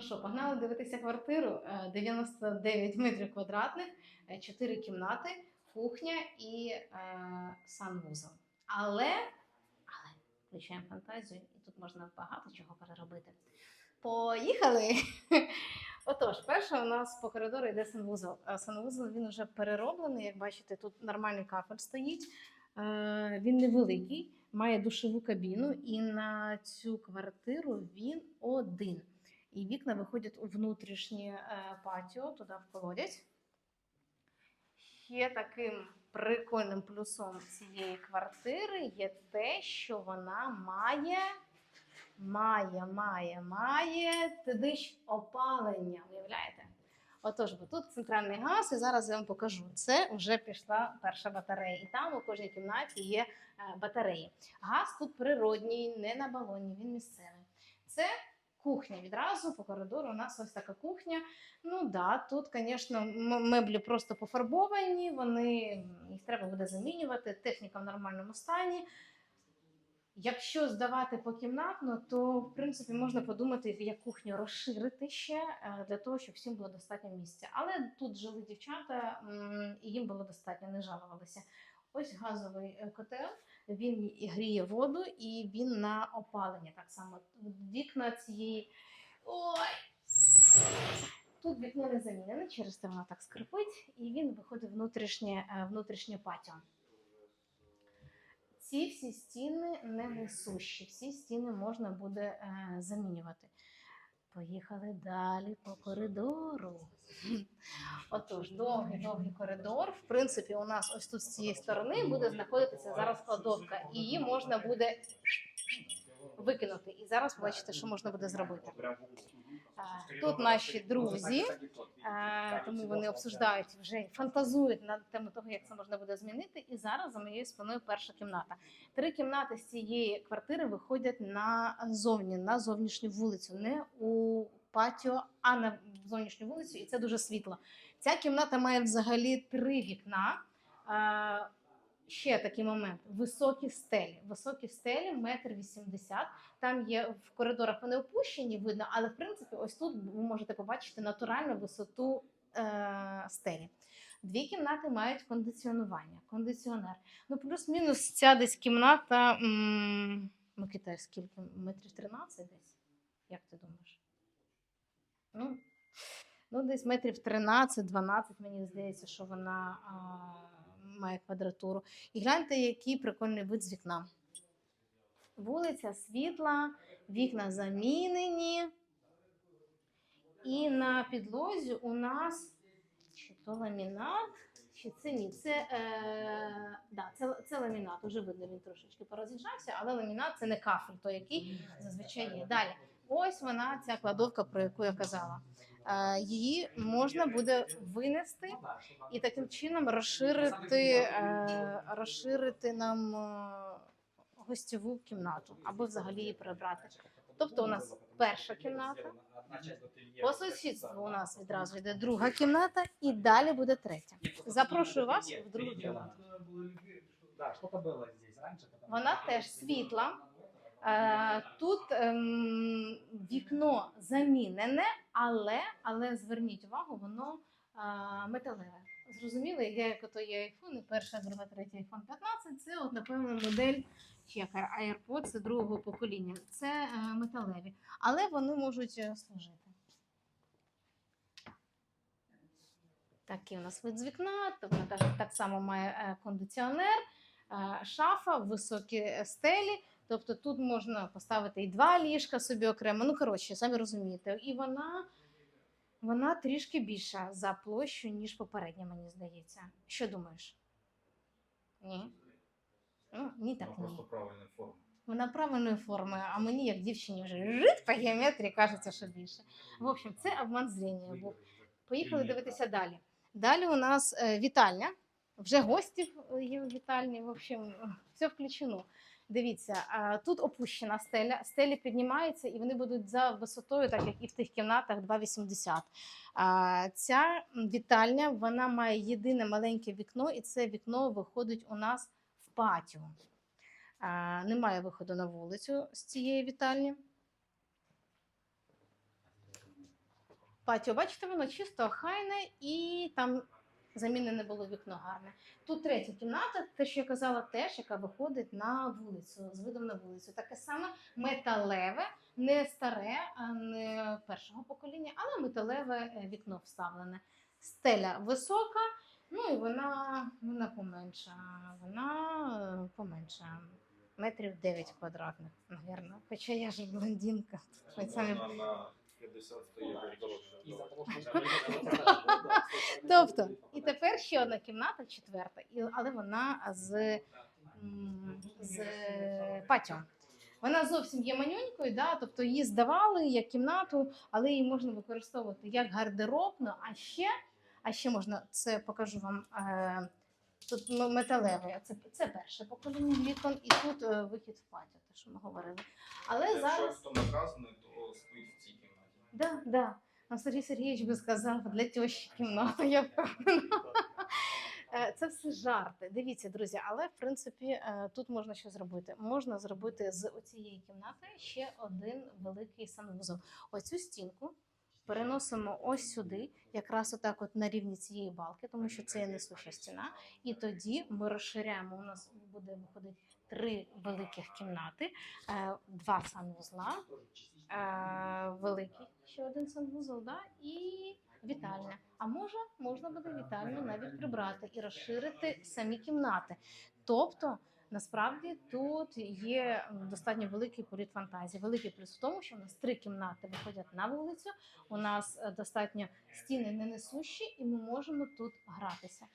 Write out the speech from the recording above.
Ну що, погнали дивитися квартиру. Е, 99 метрів квадратних, 4 кімнати, кухня і е, санвузол. Але, але включаємо фантазію, і тут можна багато чого переробити. Поїхали! Отож, перше у нас по коридору йде санвузол. А Санвузол він вже перероблений. Як бачите, тут нормальний кафель стоїть. Е, Він невеликий, має душову кабіну, і на цю квартиру він один. І вікна виходять у внутрішнє е, патіо, туди в. Ще таким прикольним плюсом цієї квартири є те, що вона має, має, має, має тидиш опалення. Уявляєте? Отож, бо тут центральний газ, і зараз я вам покажу. Це вже пішла перша батарея. І там у кожній кімнаті є е, батареї. Газ тут природній, не на балоні, він місцевий. Це кухня відразу по коридору. У нас ось така кухня. Ну да, тут, звісно, меблі просто пофарбовані, вони їх треба буде замінювати. Техніка в нормальному стані. Якщо здавати покімнатно, то в принципі можна подумати, як кухню розширити ще е, для того, щоб всім було достатньо місця. Але тут жили дівчата, і їм було достатньо, не жалувалися. Ось газовий е, котел. Він гріє воду і він на опалення так само. Вікна цієї. Ой! Тут вікно не замінене, через те воно так скрипить, і він виходить внутрішнє, е, внутрішнє патіо. Ці всі стіни не несущі, всі стіни можна буде е, замінювати. Поїхали далі по коридору. Отож, довгий довгий коридор. В принципі, у нас ось тут з цієї сторони буде знаходитися зараз кладовка, і її можна буде викинути. І зараз побачите, що можна буде зробити. Тут наші друзі, е, тому вони обсуждають вже фантазують на тему того, як це можна буде змінити. І зараз за моєю спиною перша кімната. Три кімнати з цієї квартири виходять назовні, на зовнішню вулицю, не у патіо, а на зовнішню вулицю, і це дуже світло. Ця кімната має взагалі три вікна. Ще такий момент: високі стелі. Високі стелі, метр вісімдесят. Там є в коридорах вони опущені, видно, але в принципі, ось тут ви можете побачити натуральну висоту е, стелі. Дві кімнати мають кондиціонування, кондиціонер. Ну, плюс-мінус ця десь кімната. М- Микита, скільки? Метрів 13 десь? Як ти думаєш? Ну, ну десь метрів 13-12, мені здається, що вона а, має квадратуру. І гляньте, який прикольний вид з вікна. Вулиця світла, вікна замінені. І на підлозі у нас чи то ламінат, чи це ні. Це, е, да, це, це ламінат. Уже видно, він трошечки пороз'їжджався, але ламінат це не кафель, той, який зазвичай є. Далі. Ось вона, ця кладовка, про яку я казала. Е, її можна буде винести і таким чином розширити, е, розширити нам е, гостьову кімнату або взагалі її прибрати. Тобто у нас перша кімната, по сусідству у нас відразу йде друга кімната, і далі буде третя. Запрошую вас в другу кімнату. Вона теж світла. Е, Тут ем, вікно замінене, але, але зверніть увагу, воно е, металеве. Зрозуміли, я як ото є айфони, перша, друга, третя iPhone 15, це от, напевно, модель чи AirPods другого покоління. Це е, металеві, але вони можуть служити. Такий у нас вид з вікна, тобто так, само має кондиціонер, шафа, високі стелі. Тобто тут можна поставити і два ліжка собі окремо. Ну, коротше, самі розумієте. І вона, вона трішки більша за площу, ніж попередня, мені здається. Що думаєш? Ні? Ну, ні, так ні. просто правильной формы. Вона правильної форми, а мені, як дівчині, вже жит по геометрії кажеться, що більше. В общем, це обман зрення був. Поїхали дивитися далі. Далі у нас е, вітальня. Вже гостів є в вітальні. В общем, все включено. Дивіться, тут опущена стеля. Стелі піднімаються і вони будуть за висотою, так як і в тих кімнатах 2,80. Ця вітальня вона має єдине маленьке вікно, і це вікно виходить у нас в патіо. Немає виходу на вулицю з цієї вітальні. патіо, бачите, воно чисто охайне і там замінене було вікно гарне. Тут третя кімната, те, що я казала, теж яка виходить на вулицю, з видом на вулицю. Таке саме металеве, не старе, а не першого покоління, але металеве е, вікно вставлене. Стеля висока, ну і вона, вона поменша. Вона е, поменша. Метрів 9 квадратних, мабуть. Хоча я ж блондинка. Тут самі на 50 стає дорожче. Из-за того, что Тобто, тепер ще одна кімната, четверта, але вона з, з патіо. Вона зовсім є манюнькою, да? тобто її здавали як кімнату, але її можна використовувати як гардеробну, а ще, а ще можна, це покажу вам. Е, Тут м- металеве, це, це перше покоління вікон, і тут е, вихід в патіо, те, що ми говорили. Але Якщо зараз хто наказаний, то спить в цій кімнаті. Да, да. Ну, Сергій Сергійович би сказав для тещі кімната, я впевнена. Е, Це все жарти. Дивіться, друзі, але в принципі е, тут можна що зробити. Можна зробити з оцієї кімнати ще один великий санвузол. Оцю стінку переносимо ось сюди, якраз отак, от на рівні цієї балки, тому що це є несуща стіна. І тоді ми розширяємо. У нас буде виходити три великих кімнати, е, два санвузла великий ще один санвузол, да? і вітальня. А може, можна буде вітальню навіть прибрати і розширити самі кімнати. Тобто, насправді тут є достатньо великий політ фантазії. Великий плюс в тому, що у нас три кімнати виходять на вулицю. У нас е, достатньо стіни не несущі, і ми можемо тут гратися.